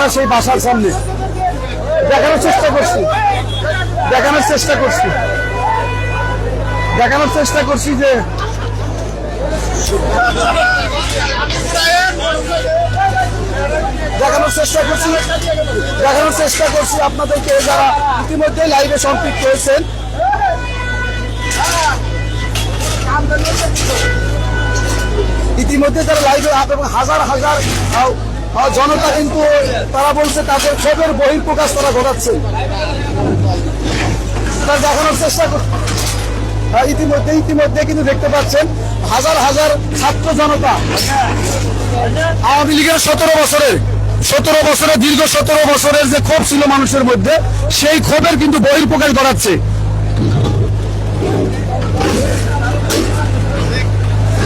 বাসা, সেই বাসার সামনে। দেখানোর চেষ্টা করছি। দেখানোর চেষ্টা করছি। দেখানোর চেষ্টা করছি যে দেখানোর চেষ্টা করছি। দেখানোর চেষ্টা করছি আপনাদেরকে যারা ইতিমধ্যে লাইভে সম্পৃক্ত হয়েছেন। ইতিমধ্যে তারা লাইভে হাজার হাজার জনতা কিন্তু তারা বলছে তাদের ক্ষোভের বহিঃপ্রকাশ তারা ঘটাচ্ছে। তারা দেখানোর চেষ্টা ইতিমধ্যে ইতিমধ্যে কিন্তু দেখতে পাচ্ছেন হাজার হাজার ছাত্র জনতা। আওয়ামী লীগের সতেরো বছরের সতেরো বছরের, দীর্ঘ সতেরো বছরের যে ক্ষোভ ছিল মানুষের মধ্যে, সেই ক্ষোভের কিন্তু বহির্প্রকাশ ঘটাচ্ছে।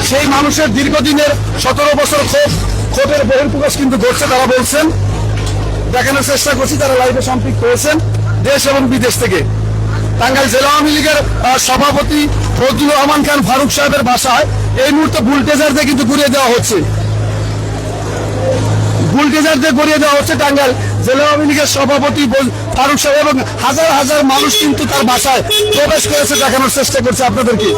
সেই মানুষের দীর্ঘদিনের সতেরো বছর ক্ষোভ ক্ষোভের বহির্প্রকাশ কিন্তু ঘটছে, তারা বলছেন, দেখানোর চেষ্টা করছি, তারা লাইভে সম্পৃক্ত হয়েছেন, দেশ এবং বিদেশ থেকে। টাঙ্গাইল জেলা আওয়ামী লীগের সভাপতি ফজলুর রহমান খান ফারুক সাহেবের বাসায় এই মুহূর্তে বুলটেজার দিয়ে কিন্তু ঘুরিয়ে দেওয়া হচ্ছে। বুলটেজার দিয়ে গড়িয়ে দেওয়া হচ্ছে টাঙ্গাইল জেলা আওয়ামী লীগের সভাপতি ফারুক সাহেব এবং হাজার হাজার মানুষ কিন্তু তার বাসায় প্রবেশ করেছে, দেখানোর চেষ্টা করছে আপনাদেরকে।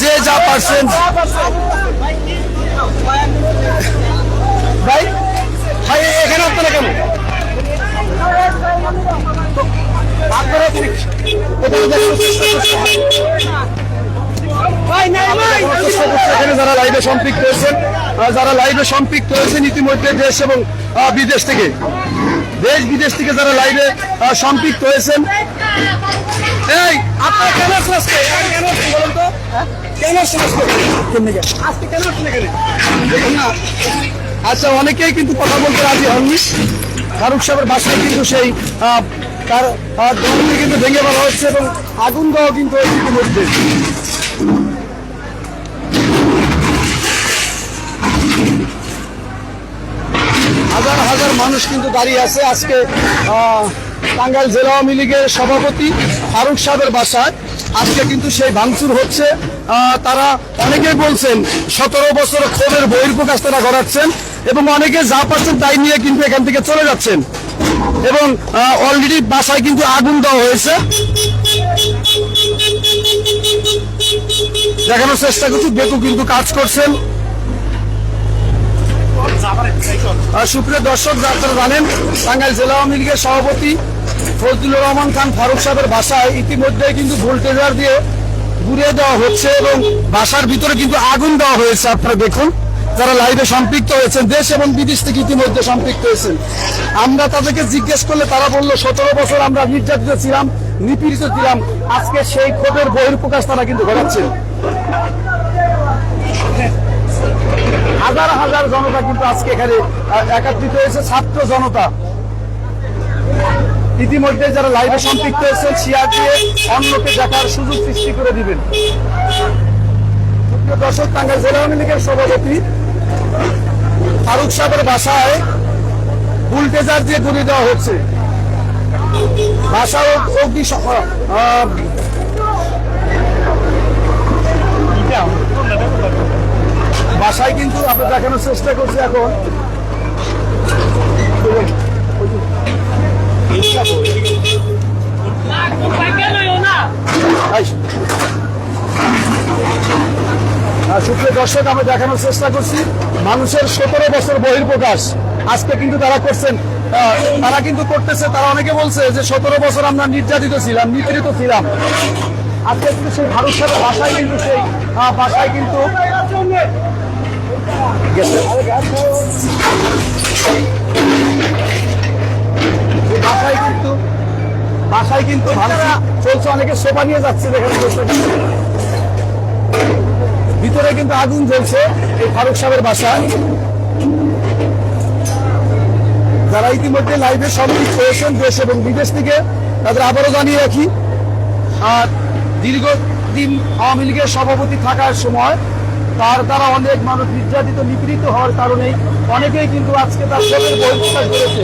যে যা পারছেন। ভাই ভাই এখানে আপনারা আপনারা এখানে যারা লাইভে সম্পৃক্ত হয়েছেন যারা লাইভে সম্পৃক্ত হয়েছেন ইতিমধ্যে দেশ এবং বিদেশ থেকে। দেশ বিদেশ থেকে যারা লাইভে সম্পৃক্ত হয়েছেন এই আপনারা কেন আসছেন আজকে? কেন আসছেন বলুন তো? কেন আসছেন আজকে? আজকে কেন আসছেন এখানে? দেখুন না আচ্ছা অনেকেই কিন্তু কথা বলতে রাজি হননি। ফারুক সাহেবের বাসায় কিন্তু সেই তার আহ, কিন্তু ভেঙে ফেলা হচ্ছে এবং আগুন দেওয়া কিন্তু ইতিমধ্যে। হাজার হাজার মানুষ কিন্তু দাঁড়িয়ে আছে। আজকে আহ, টাঙ্গাইল জেলা আওয়ামী লীগের সভাপতি ফারুক সাহেবের বাসায়। আজকে কিন্তু সেই ভাঙচুর হচ্ছে। তারা অনেকেই বলছেন, সতেরো বছর ক্ষোভের বহির্প্রকাশ তারা ঘটাচ্ছেন এবং অনেকে যা পাচ্ছেন তাই নিয়ে কিন্তু এখান থেকে চলে যাচ্ছেন। এবং অলরেডি বাসায় কিন্তু আগুন দেওয়া হয়েছে। দেখানোর চেষ্টা করছি, বেকু কিন্তু কাজ করছেন। সুপ্রিয় দর্শক যাত্রা জানেন, টাঙ্গাইল জেলা আওয়ামী লীগের সভাপতি ফজলুর রহমান খান ফারুক সাহেবের বাসায় ইতিমধ্যে কিন্তু ভোল্টেজার দিয়ে ঘুরিয়ে দেওয়া হচ্ছে এবং বাসার ভিতরে কিন্তু আগুন দেওয়া হয়েছে। আপনারা দেখুন, যারা লাইভে সম্পৃক্ত হয়েছেন, দেশ এবং বিদেশ থেকে ইতিমধ্যে সম্পৃক্ত হয়েছেন। আমরা তাদেরকে জিজ্ঞেস করলে তারা বলল, সতেরো বছর আমরা নির্যাতিত ছিলাম, নিপীড়িত ছিলাম। আজকে সেই ক্ষোভের বহির্প্রকাশ তারা কিন্তু ঘটাচ্ছেন। হাজার হাজার জনতা কিন্তু আজকে এখানে একত্রিত হয়েছে, ছাত্র জনতা। ইতিমধ্যে যারা লাইভে সম্পৃক্ত হয়েছেন, শেয়ার দিয়ে অন্যকে দেখার সুযোগ সৃষ্টি করে দিবেন। দর্শক, টাঙ্গাইল জেলা আওয়ামী লীগের সভাপতি ফারুক সাহেবের বাসায় বুলটেজার দিয়ে গুলি দেওয়া হচ্ছে। ও অগ্নি স- আহ, বাসায় কিন্তু আমরা দেখানোর চেষ্টা করছি এখন। সুপ্রিয় দর্শক আমরা দেখানোর চেষ্টা করছি। মানুষের সতেরো বছর বহির্প্রকাশ আজকে কিন্তু তারা করছেন তারা কিন্তু করতেছে, তারা অনেকে বলছে যে সতেরো বছর আমরা নির্যাতিত ছিলাম, নিপীড়িত ছিলাম। আজকে কিন্তু সেই ভারত সাহেবের বাসায় কিন্তু সেই বাসায় কিন্তু গেছে। বাসায় কিন্তু বাসায় কিন্তু ভালো চলছে, অনেকে সোফা নিয়ে যাচ্ছে ভিতরে কিন্তু আগুন জ্বলছে এই ফারুক সাহেবের বাসায় যারা ইতিমধ্যে লাইভে সম্পৃক্ত হয়েছেন দেশ এবং বিদেশ থেকে, তাদের আবারও জানিয়ে রাখি আর দীর্ঘদিন আওয়ামী লীগের সভাপতি থাকার সময় তার দ্বারা অনেক মানুষ নির্যাতিত, নিপীড়িত হওয়ার কারণে অনেকেই কিন্তু আজকে তার ক্ষোভের বহিঃপ্রকাশ করেছে।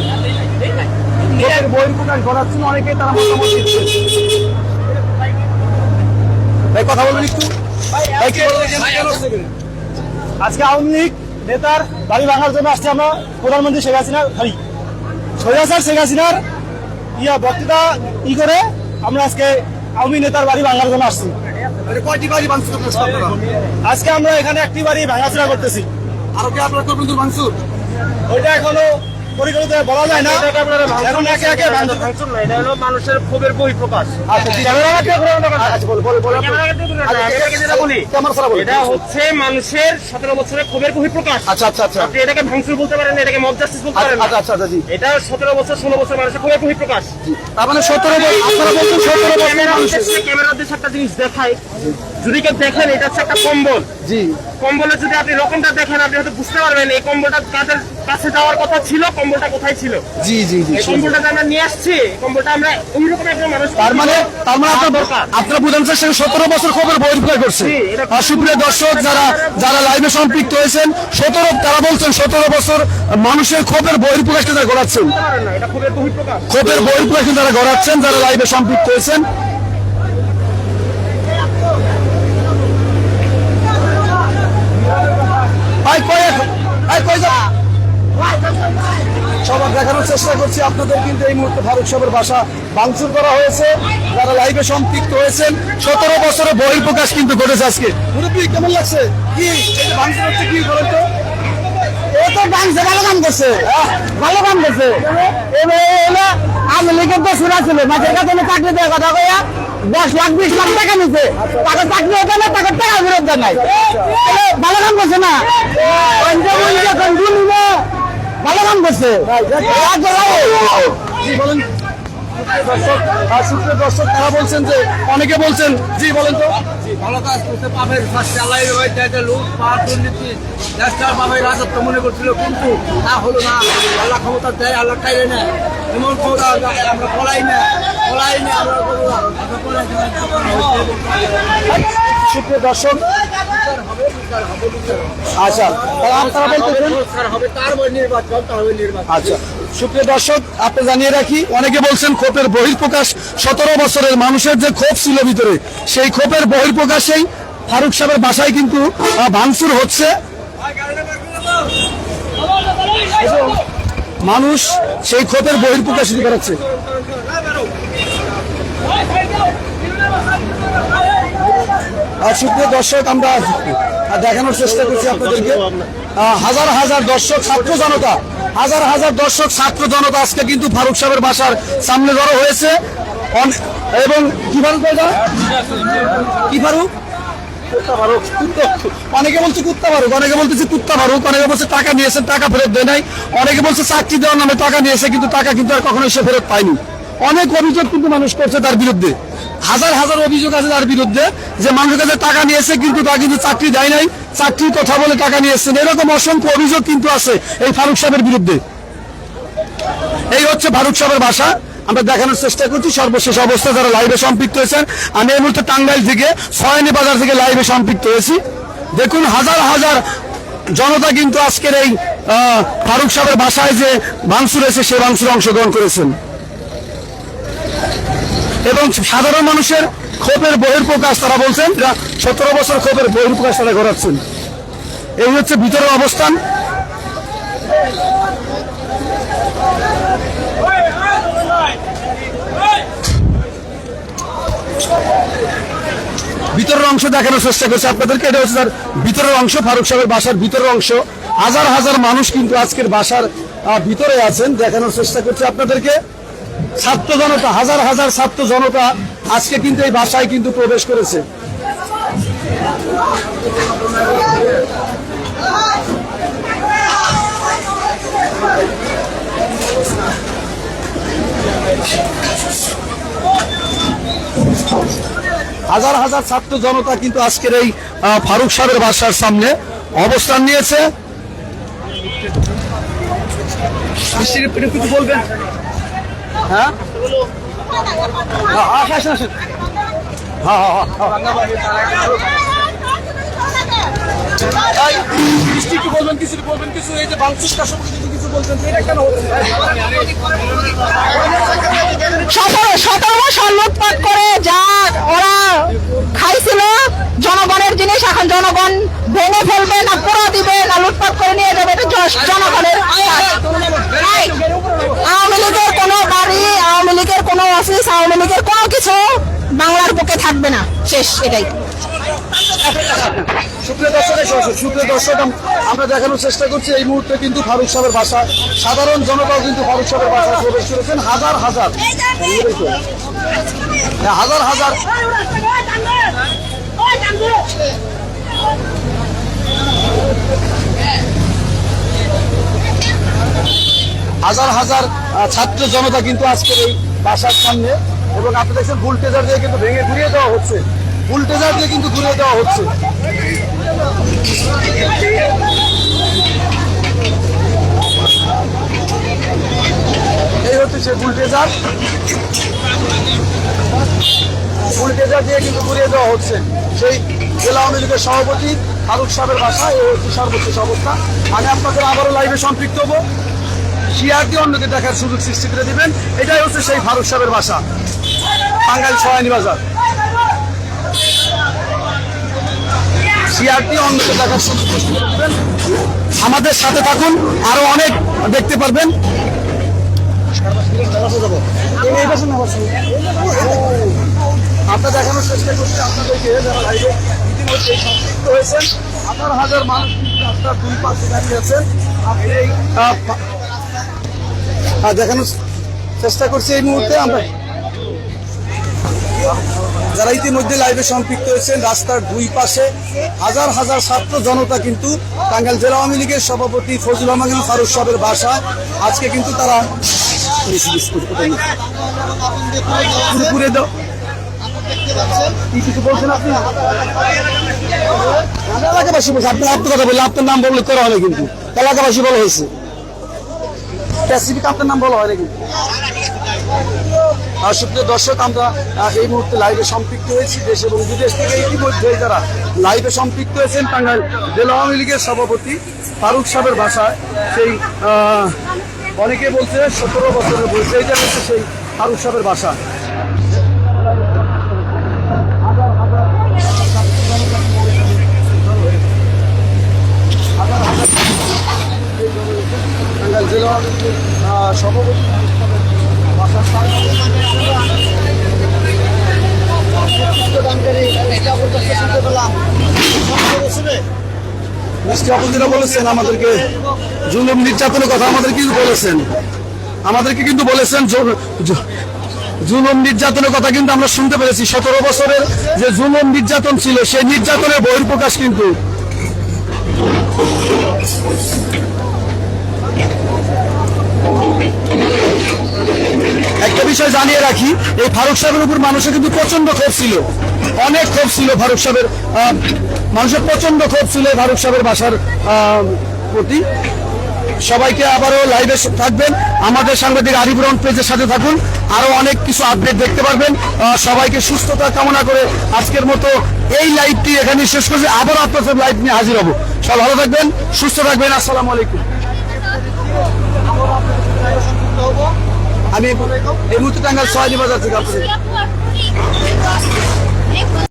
ক্ষোভের বহিঃপ্রকাশ ঘটাচ্ছেন অনেকেই তারা মতামত দিচ্ছে। ভাই, কথা বলবেন? একটু? আজকে আওয়ামী লীগ নেতার বাড়ি ভাঙার জন্য আসছে আমরা প্রধানমন্ত্রী শেখ হাসিনার ভাই সৈয়াসার শেখ হাসিনার ইয়া বক্তৃতা ই করে আমরা আজকে আওয়ামী নেতার বাড়ি ভাঙার জন্য আসছি। কয়টি বাড়ি ভাঙচুর করতেছে আপনারা? আজকে আমরা এখানে একটি বাড়ি ভাঙাচুরা করতেছি আরও কি আপনার করবেন ভাঙচুর ওইটা এখনও পরিকল্পিত বলা যায় না। এখন একে একে ভাঙচুর ভাঙচুর না, এটা হলো মানুষের ক্ষোভের। আচ্ছা আচ্ছা ছাড়া বল। এটা হচ্ছে মানুষের সতেরো বছরের ক্ষোভের আচ্ছা আচ্ছা আচ্ছা। আপনি এটাকে ভাঙচুর বলতে পারেন এটাকে মব জাস্টিস বলতে পারেন আচ্ছা আচ্ছা আচ্ছা জি। এটা সতেরো বছর ষোলো বছর মানুষের ক্ষোভের বহিঃপ্রকাশ তার মানে সতেরো বছর সতেরো বছর ক্যামেরা একটা জিনিস দেখায়। যদি কেউ দেখেন এটা হচ্ছে একটা কম্বল। জি। কম্বলে যদি আপনি রকমটা দেখেন আপনি হয়তো বুঝতে পারবেন এই কম্বলটা কাদের কাছে যাওয়ার কথা ছিল কম্বলটা কোথায় ছিল? জি জি জি কম্বলটা আমরা নিয়ে আসছি কম্বলটা আমরা ওইরকম একটা মানুষ তার মানে তার মানে আপনার সতেরো বছর খবর বহির্প্রকাশ করছে। সুপ্রিয় দর্শক যারা যারা লাইভে সম্পৃক্ত হয়েছেন সতেরো তারা বলছেন সতেরো বছর মানুষের ক্ষোভের বহির্প্রকাশকে তারা গড়াচ্ছেন। ক্ষোভের বহিঃপ্রকাশ। ক্ষোভের বহির্প্রকাশ তারা গড়াচ্ছেন যারা লাইভে সম্পৃক্ত হয়েছেন? সবার দেখানোর চেষ্টা করছি। আপনাদের কিন্তু এই মুহূর্তে ফারুক সাহেবের বাসা ভাঙচুর করা হয়েছে। যারা লাইভে সম্পৃক্ত হয়েছেন সতেরো বছরের বহির্প্রকাশ কিন্তু ঘটেছে আজকে। মুরব্বী কেমন লাগছে? কি? ভাঙচুর হচ্ছে কি বলেন তো? ও তো ভাঙছে ভালো কাম করছে। ভালো কাম করছে। আমি লিখে তো শোনা ছিল। মাঝের কাছে চাকরি দেওয়ার কথা কইয়া দশ লাখ বিশ লাখ টাকা নিছে। তাকে চাকরি হতে না তাকে টাকা নাই। ভালো কাম করছে না। দিন ভালো কাম করছে। দর্শক আর সূত্রে দর্শক তারা বলছেন যে অনেকে বলছেন জি বলেন তো। ভালো কাজ করতে পাবেন চালাই রয়েছে লোক পাওয়ার দুর্নীতি দেশটার পাবে রাজত্ব মনে করছিল কিন্তু তা হলো না। আল্লাহ ক্ষমতা দেয় আল্লাহ চাইলে না এমন ক্ষমতা আমরা পলাই না পলাই না আমরা দর্শক আচ্ছা আচ্ছা জানিয়ে রাখি, অনেকে বলছেন বহির্প্রকাশ সতেরো বছরের মানুষের যে ছিল ভিতরে, সেই বহির্প্রকাশেই বাসায় কিন্তু ভাঙচুর হচ্ছে। মানুষ সেই ক্ষোভের বহির্প্রকাশ করাচ্ছে সুপ্রিয় দর্শক আমরা দেখানোর চেষ্টা করছি আপনাদেরকে। হাজার হাজার দর্শক ছাত্র জনতা হাজার হাজার দর্শক ছাত্র জনতা আজকে কিন্তু ফারুক সাহেবের বাসার সামনে জড়ো হয়েছে। এবং কি ফারুক? কি ফারুক? অনেকে বলছে কুত্তা ফারুক অনেকে বলতেছে কুত্তা ফারুক অনেকে বলছে টাকা নিয়েছে টাকা ফেরত দেয় নাই অনেকে বলছে চাকরি দেওয়ার নামে টাকা নিয়েছে কিন্তু টাকা কিন্তু আর কখনো সে ফেরত পায়নি। অনেক অভিযোগ কিন্তু মানুষ করছে তার বিরুদ্ধে। হাজার হাজার অভিযোগ আছে তার বিরুদ্ধে যে মানুষের কাছে টাকা নিয়েছে কিন্তু তা কিন্তু চাকরি দেয় নাই, চাকরির কথা বলে টাকা নিয়েছেন এরকম অসংখ্য অভিযোগ কিন্তু আছে এই ফারুক সাহেবের বিরুদ্ধে। এই হচ্ছে ফারুক সাহেবের বাসা। আমরা দেখানোর চেষ্টা করছি, সর্বশেষ অবস্থা যারা লাইভে সম্পৃক্ত হয়েছেন। আমি এই মুহূর্তে টাঙ্গাইল থেকে, সয়নি বাজার থেকে লাইভে সম্পৃক্ত হয়েছি। দেখুন, হাজার হাজার জনতা কিন্তু আজকের এই ফারুক সাহেবের বাসায় যে ভাঙচুর হয়েছে সে ভাঙচুরে অংশগ্রহণ করেছেন। এবং সাধারণ মানুষের ক্ষোভের বহির্প্রকাশ তারা বলছেন সতেরো বছর ক্ষোভের বহির্প্রকাশ তারা ঘটাচ্ছেন। এই হচ্ছে ভিতরের অবস্থান। ভিতরের অংশ দেখানোর চেষ্টা করছে আপনাদেরকে। এটা হচ্ছে তার ভিতরের অংশ, ফারুক সাহেবের বাসার ভিতরের অংশ। হাজার হাজার মানুষ কিন্তু আজকের বাসার ভিতরে আছেন। দেখানোর চেষ্টা করছে আপনাদেরকে। ছাত্র জনতা, হাজার হাজার ছাত্র জনতা আজকে কিন্তু এই বাসায় কিন্তু প্রবেশ করেছে। হাজার হাজার ছাত্র জনতা কিন্তু আজকের এই ফারুক সাহেবের বাসার সামনে অবস্থান নিয়েছে। বলবেন? হ্যাঁ হ্যাঁ, আসেন, আসেন, আসেন। হ্যাঁ হ্যাঁ হ্যাঁ, হ্যাঁ। এই, বলবেন কিছু বলবেন কিছু এই যে বাংলাদেশটা সম্পর্কে যদি কিছু বলবেন এটা কেন হচ্ছে সতেরো সতেরো বছর লুটপাট করে যা ওরা খাইছিল জনগণের জিনিস এখন জনগণ ভেঙে ফেলবে না পুরো দিবে না লুটপাট করে নিয়ে যাবে এটা জ- জনগণের কাজ। এই, আওয়ামী লীগের কোনো বাড়ি আওয়ামী লীগের কোনো অফিস আওয়ামী কোনো কিছু বাংলার বুকে থাকবে না। শেষ এটাই। আমরা দেখানোর চেষ্টা করছি এই মুহূর্তে কিন্তু ফারুক সাহেবের বাসা। সাধারণ জনতাও কিন্তু ফারুক সাহেবের বাসায় প্রবেশ করেছেন। হাজার হাজার। হ্যাঁ, হাজার হাজার। হাজার হাজার ছাত্র জনতা কিন্তু আজকের এই বাসার সামনে এবং আপনি দেখছেন বুলটেজার দিয়ে কিন্তু ভেঙে ঘুরিয়ে দেওয়া হচ্ছে। বুলটেজার দিয়ে কিন্তু ঘুরিয়ে দেওয়া হচ্ছে। এই হচ্ছে সে বুলটেজার বুলটেজার দিয়ে কিন্তু ঘুরিয়ে দেওয়া হচ্ছে। সেই জেলা আওয়ামী লীগের সভাপতি ফারুক সাহেবের বাসা, এই হচ্ছে সর্বোচ্চ অবস্থা আমি আপনাদের আবারও লাইভে সম্পৃক্ত হব। শিয়ার দিয়ে অন্যকে দেখার সুযোগ সৃষ্টি করে দিবেন। এটাই হচ্ছে সেই ফারুক সাহেবের বাসা টাঙ্গাইল ছয়ানি বাজার। অন্যকে দেখার সুযোগ আমাদের সাথে থাকুন, আরও অনেক দেখতে পারবেন। পাশে? দেখানোর চেষ্টা হয়েছেন। হাজার হাজার মানুষ রাস্তার দুই পাশে দাঁড়িয়ে আছেন। আপনি এই দেখানোর চেষ্টা করছি এই মুহূর্তে আমরা। যারা ইতিমধ্যে লাইভে সম্পৃক্ত হয়েছেন, রাস্তার দুই পাশে হাজার হাজার ছাত্র জনতা কিন্তু টাঙ্গাইল জেলা আওয়ামী লীগের সভাপতি ফজলুর রহমান ফারুক সাহেবের বাসা। আজকে কিন্তু তারা এলাকাবাসী বলছি আপনি আপনার কথা বললে আপনার নাম বললে করা হবে কিন্তু। এলাকাবাসী বলা হয়েছে। স্পেসিফিক আপনার নাম বলা হয় নাকি? সুপ্রিয় দর্শক, আমরা এই মুহূর্তে লাইভে সম্পৃক্ত হয়েছি দেশ এবং বিদেশ থেকে ইতিমধ্যে যারা লাইভে সম্পৃক্ত হয়েছেন, টাঙ্গাইল জেলা আওয়ামী লীগের সভাপতি ফারুক সাহেবের বাসায় সেই অনেকে বলছে সতেরো বছরের বলছে এটা হচ্ছে সেই ফারুক সাহেবের বাসা টাঙ্গাইল জেলা আওয়ামী লীগের আহ, সভাপতি ফারুক সাহেবের বাসার সামনে মিষ্টি আপনজিরা বলেছেন আমাদেরকে, জুলুম নির্যাতনের কথা আমাদের কিন্তু বলেছেন। আমাদেরকে কিন্তু বলেছেন জুলুম নির্যাতনের কথা কিন্তু আমরা শুনতে পেরেছি। সতেরো বছরের যে জুলুম নির্যাতন ছিল, সেই নির্যাতনের বহির্প্রকাশ কিন্তু একটা বিষয় জানিয়ে রাখি, এই ফারুক সাহেবের উপর মানুষের কিন্তু প্রচণ্ড ক্ষোভ ছিল। অনেক ক্ষোভ ছিল ফারুক সাহেবের মানুষের প্রচণ্ড ক্ষোভ ছিল ফারুক সাহেবের বাসার প্রতি। সবাইকে আবারও লাইভে থাকবেন। আমাদের সাংবাদিক আরিফ রহমান পেজের সাথে থাকুন। আরও অনেক কিছু আপডেট দেখতে পারবেন। সবাইকে সুস্থতা কামনা করে আজকের মতো এই লাইভটি এখানে শেষ করছে। আবার আপনার লাইভ নিয়ে হাজির হব। সব ভালো থাকবেন, সুস্থ থাকবেন। আসসালামু আলাইকুম। আমি এই মুহূর্তে টাঙ্গাল ছয় বাজার থেকে আপনাদের